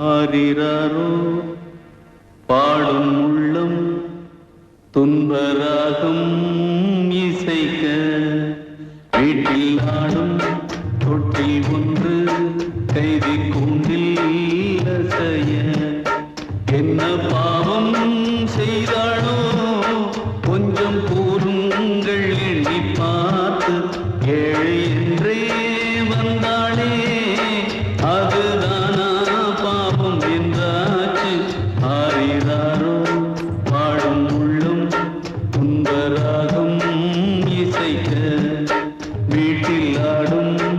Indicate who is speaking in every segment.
Speaker 1: ஆரிராரோ பாடும் உள்ளம் துன்பராகம் இசைக்க. வீட்டில் ஆடும் தொட்டில் ஒன்று கைதி கூண்டில் அசைய. என்ன பாவம் செய்தாளோ வீட்டில் ஆடும்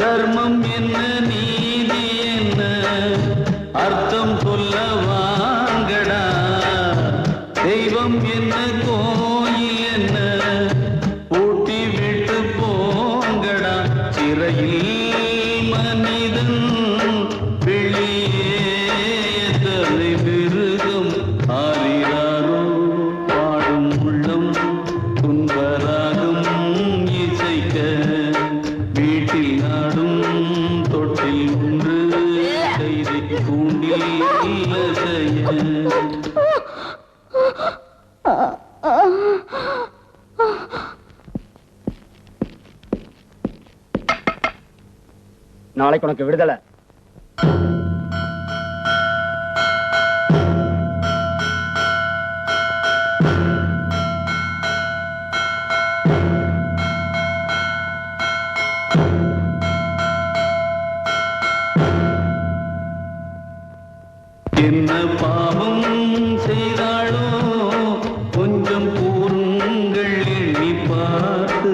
Speaker 1: தர்மம் என்ன நீதி என்ன? அர்த்தம் சொல்ல வாங்கடா. தெய்வம் என்ன கோயில் என்ன? பூட்டி விட்டு போங்கடா. சிறையில் மனிதன்
Speaker 2: நாளைக்கு உனக்கு விடுதலை.
Speaker 1: பாவம் செய்தாளோ? கொஞ்சம் கூறுங்கள் எண்ணி பார்த்து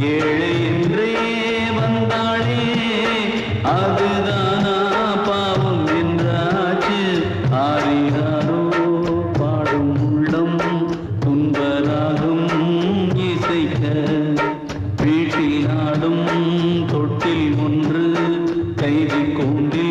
Speaker 1: ஏழை என்றே வந்தாளே. அதுதானா பாவம் என்றாச்சு. ஆறினாரோ பாடும் உள்ளம் துன்பராகும் வீட்டில் நாடும் தொட்டில் ஒன்று கைதி கூண்டில்